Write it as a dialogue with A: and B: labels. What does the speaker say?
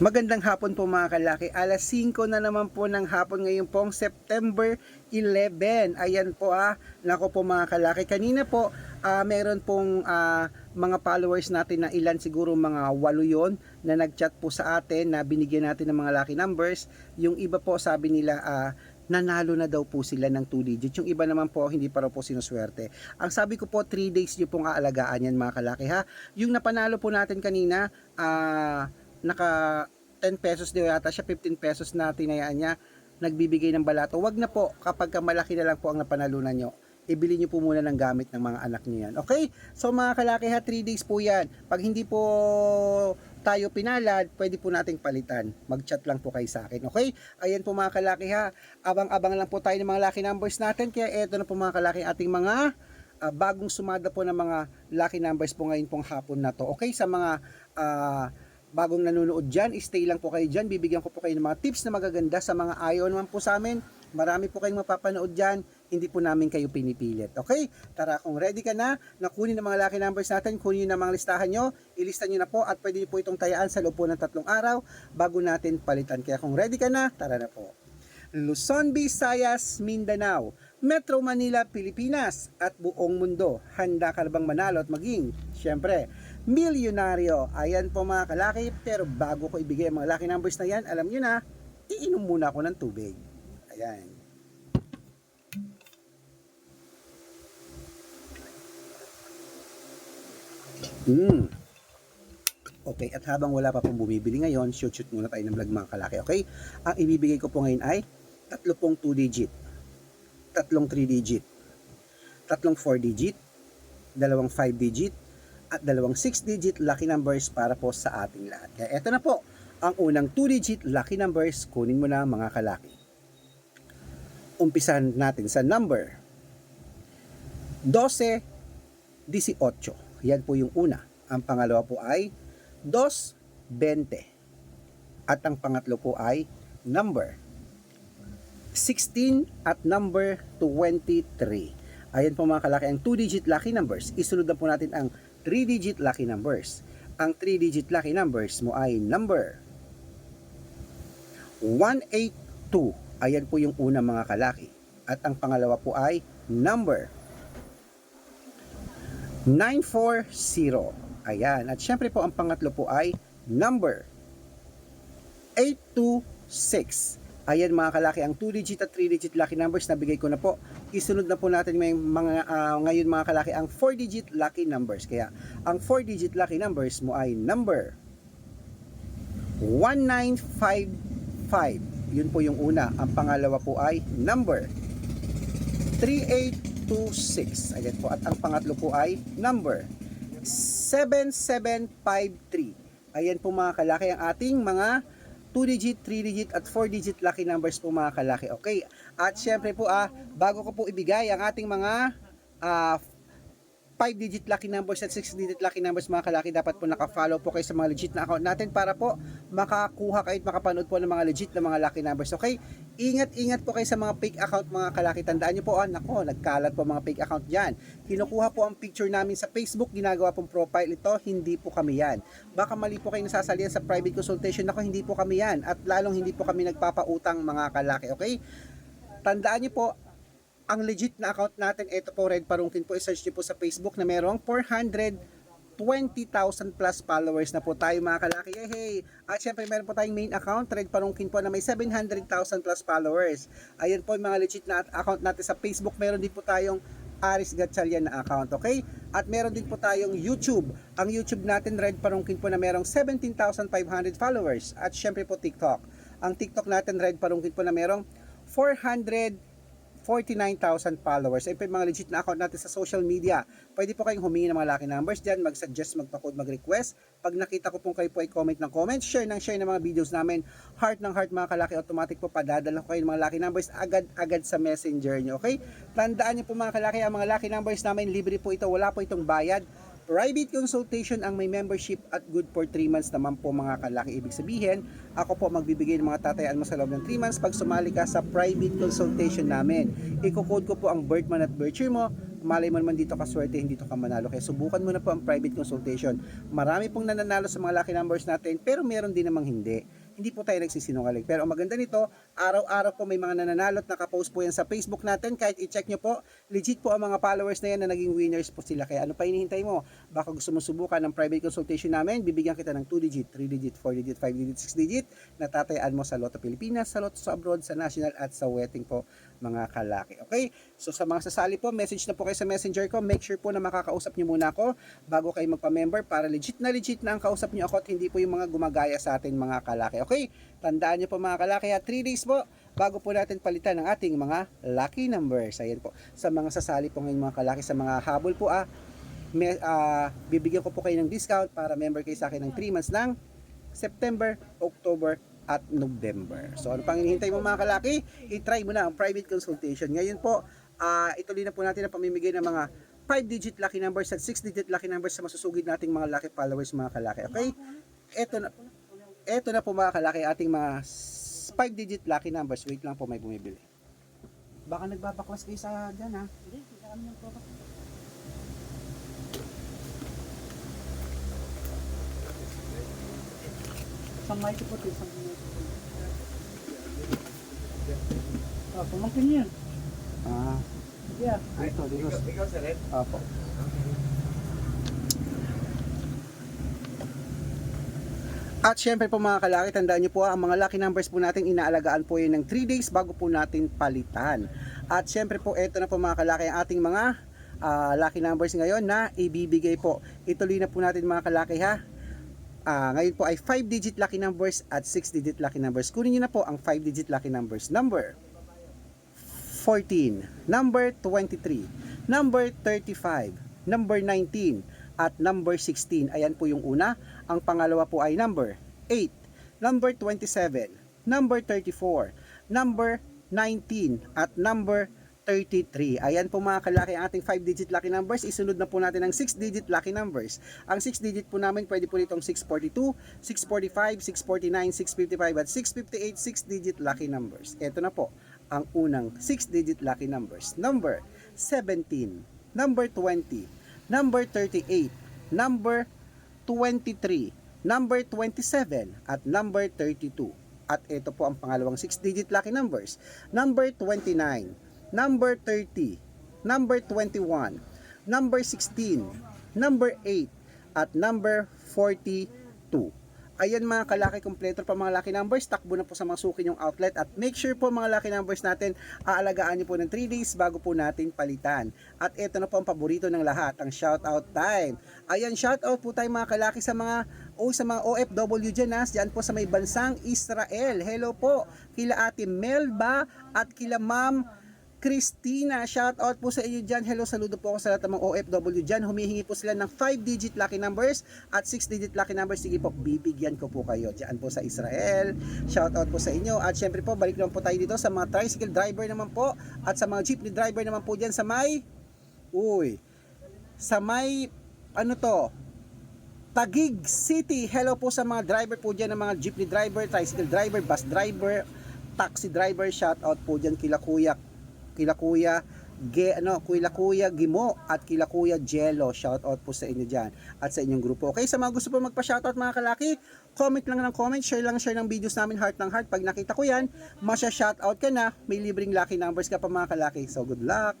A: Magandang hapon po mga kalaki. Alas 5 na naman po ng hapon ngayon pong September 11. Ayan po ah. Nako po mga kalaki. Kanina po ah, meron pong ah, mga followers natin na ilan siguro mga walo yon na nagchat po sa atin na binigyan natin ng mga lucky numbers. Yung iba po sabi nila ah, nanalo na daw po sila ng 2 digits. Yung iba naman po, hindi pa raw po sinuswerte. Ang sabi ko po, 3 days nyo pong aalagaan yan mga kalaki ha. Yung napanalo po natin kanina, ah, naka 10 pesos din yata siya, 15 pesos na tinayaan niya, nagbibigay ng balato. Wag na po, kapag ka malaki na lang po ang napanalunan nyo, ibili nyo po muna ng gamit ng mga anak nyo yan. Okay? So mga kalaki ha, 3 days po yan. Pag hindi po tayo pinalad, pwede po nating palitan. Mag-chat lang po kayo sa akin. Okay? Ayan po mga kalaki ha. Abang-abang lang po tayo ng mga lucky numbers natin. Kaya eto na po mga kalaki ating mga ah, bagong sumada po ng mga lucky numbers po ngayon pong hapon na to. Okay? Sa mga ah, bagong nanonood dyan, stay lang po kayo dyan. Bibigyan ko po kayo ng mga tips na magaganda sa mga ayaw naman po sa amin. Marami po kayong mapapanood dyan. Hindi po namin kayo pinipilit. Okay? Tara, kung ready ka na, nakunin ang mga lucky numbers natin, kunin na mga listahan nyo, ilista nyo na po at pwede po itong tayaan sa loob po ng tatlong araw bago natin palitan. Kaya kung ready ka na, tara na po. Luzon, Visayas, Mindanao, Metro Manila, Pilipinas at buong mundo. Handa ka na bang manalo at maging, syempre, milyonaryo. Ayan po mga kalaki, pero bago ko ibigay ang mga lucky numbers na yan, alam nyo na, iinom muna ako ng tubig. Ayan. Mm. Okay, at habang wala pa pong bumibili ngayon, shoot shoot muna tayo ng vlog mga kalaki, okay? Ang ibibigay ko po ngayon ay tatlo pong 2 digit, tatlong 3 digit, tatlong 4 digit, dalawang 5 digit, at dalawang 6 digit lucky numbers para po sa ating lahat. Kaya eto na po, ang unang 2 digit lucky numbers, kunin mo na mga kalaki. Umpisahan natin sa number 12, 18. Yan po yung una. Ang pangalawa po ay 2.20. At ang pangatlo po ay number 16 at number 23. Ayan po mga kalaki ang 2-digit lucky numbers. Isunod na po natin ang 3-digit lucky numbers. Ang 3-digit lucky numbers mo ay number 182. Ayan po yung una mga kalaki. At ang pangalawa po ay number 940. Ayan. At syempre po ang pangatlo po ay number 826. Ayan mga kalaki, ang 2-digit at 3-digit lucky numbers na bigay ko na po. Isunod na po natin may mga, ah, ngayon mga kalaki ang 4-digit lucky numbers. Kaya ang 4-digit lucky numbers mo ay number 1955. Yun po yung una. Ang pangalawa po ay number 3826. Ayan po. At ang pangatlo po ay number 7753. Ayan po mga kalaki ang ating mga 2-digit, 3-digit at 4-digit lucky numbers po mga kalaki. Okay. At syempre po ah, bago ko po ibigay ang ating mga ah, 5-digit lucky numbers at 6-digit lucky numbers mga kalaki, dapat po naka-follow po kayo sa mga legit na account natin para po makakuha kayo at makapanood po ng mga legit na mga lucky numbers. Okay? Ingat-ingat po kayo sa mga fake account mga kalaki. Tandaan nyo po, ah, nako, nagkalat po mga fake account dyan. Kinukuha po ang picture namin sa Facebook, ginagawa pong profile ito, hindi po kami yan. Baka mali po kayo nasasalihan sa private consultation, nako, hindi po kami yan. At lalong hindi po kami nagpapautang mga kalaki. Okay? Tandaan nyo po, ang legit na account natin, ito po Red Parungkin po, i-search niyo po sa Facebook na merong 420,000 plus followers na po tayo mga kalaki. Hey, hey. At syempre meron po tayong main account, Red Parungkin po na may 700,000 plus followers. Ayun po yung mga legit na account natin sa Facebook. Meron din po tayong Aris Gatchalian na account, okay? At meron din po tayong YouTube. Ang YouTube natin, Red Parungkin po na merong 17,500 followers. At syempre po TikTok. Ang TikTok natin, Red Parungkin po na merong 400 49,000 followers. Ito yung mga legit na account natin sa social media. Pwede po kayong humingi ng mga lucky numbers dyan, mag-suggest, magpa-code, mag-request. Pag nakita ko pong kayo po ay comment ng comment, share ng share ng mga videos namin. Heart ng heart mga kalaki, automatic po padadala ko kayo ng mga lucky numbers agad-agad sa messenger nyo. Okay? Tandaan nyo po mga kalaki, ang mga lucky numbers namin, libre po ito, wala po itong bayad. Private consultation ang may membership at good for 3 months naman po mga kalaki. Ibig sabihin, ako po magbibigay ng mga tatayaan mo sa loob ng 3 months pag sumali ka sa private consultation namin. Iko-code ko po ang birth month at birth year mo, malay mo naman dito kaswerte, hindi to ka manalo. Kaya subukan mo na po ang private consultation. Marami pong nananalo sa mga lucky numbers natin, pero meron din namang hindi. Hindi po tayo nagsisinungaling. Pero ang maganda nito, araw-araw po may mga nananalo at nakapost po yan sa Facebook natin. Kahit i-check nyo po, legit po ang mga followers na yan na naging winners po sila. Kaya ano pa hinihintay mo? Baka gusto mo subukan ng private consultation namin, bibigyan kita ng 2 digit, 3 digit, 4 digit, 5 digit, 6 digit na tatayaan mo sa Lotto Pilipinas, sa Lotto sa abroad, sa national at sa wedding po mga kalaki. Okay? So sa mga sasali po, message na po kayo sa messenger ko. Make sure po na makakausap nyo muna ako bago kayo magpa-member para legit na legit na ang kausap nyo ako at hindi po yung mga gumagaya sa atin mga kalaki. Okay? Tandaan nyo po mga kalaki ha, 3 days po bago po natin palitan ang ating mga lucky numbers. Ayan po. Sa mga sasali po ngayon mga kalaki sa mga habol po ah, may, ah, bibigyan ko po kayo ng discount para member kayo sa akin ng 3 months ng September, October, at November. So ano pang hinihintay mo mga kalaki? I-try mo na ang private consultation. Ngayon po, ah ituloy na po natin ang pamimigay ng mga 5-digit lucky numbers at 6-digit lucky numbers sa masusugid nating mga lucky followers mga kalaki. Okay? Ito na, ito na po mga kalaki ating mga 5-digit lucky numbers. Wait lang po may bumibili. Baka nagbabaklas kayo sa dyan ha.
B: Isang mic po ito, isang mic po. Ah, pumangkin niya.
A: Ah,
B: Yeah.
A: dito, dito.
C: Ikaw sa red?
A: Apo. At syempre po mga kalaki, tandaan nyo po ang mga lucky numbers po natin inaalagaan po yun ng 3 days bago po natin palitan. At syempre po ito na po mga kalaki ang ating mga ah, lucky numbers ngayon na ibibigay po. Ituloy na po natin mga kalaki ha. Ah, ngayon po ay 5 digit lucky numbers at 6 digit lucky numbers. Kunin niyo na po ang 5 digit lucky numbers. Number 14, number 23, number 35, number 19, at number 16. Ayan po yung una. Ang pangalawa po ay number 8, number 27, number 34, number 19, at number 33. Ayan po mga kalaki ang ating 5-digit lucky numbers. Isunod na po natin ang 6-digit lucky numbers. Ang 6-digit po namin pwede po nitong 642, 645, 649, 655 at 658 6-digit lucky numbers. Ito na po ang unang 6-digit lucky numbers. Number 17, number 20, number 38, number 23, number 27, at number 32. At ito po ang pangalawang 6-digit lucky numbers. Number 29, number 30, number 21, number 16, number 8, at number 42. Ayan mga kalaki kompleto pa mga lucky numbers. Takbo na po sa mga suki yung outlet at make sure po mga lucky numbers natin aalagaan niyo po ng 3 days bago po natin palitan. At ito na po ang paborito ng lahat, ang shoutout time. Ayan, shoutout po tayo mga kalaki sa mga o sa mga OFW dyan ha, dyan po sa may bansang Israel. Hello po kila ate Melba at kila ma'am Christina, shout out po sa inyo dyan. Hello, saludo po ako sa lahat ng mga OFW dyan. Humihingi po sila ng 5-digit lucky numbers at 6-digit lucky numbers. Sige po, bibigyan ko po kayo dyan po sa Israel. Shout out po sa inyo. At syempre po, balik naman po tayo dito sa mga tricycle driver naman po at sa mga jeepney driver naman po dyan sa may, uy, sa may, ano to, Tagig City. Hello po sa mga driver po dyan ng mga jeepney driver, tricycle driver, bus driver, taxi driver. Shout out po dyan kila Kuya kila Kuya Ge, ano, kila Kuya Gimo at kila Kuya Jello. Shout out po sa inyo diyan at sa inyong grupo. Okay, sa mga gusto po magpa-shoutout mga kalaki, comment lang ng comment, share lang share ng videos namin heart ng heart. Pag nakita ko yan, masya shoutout ka na, may libreng lucky numbers ka pa mga kalaki. So good luck.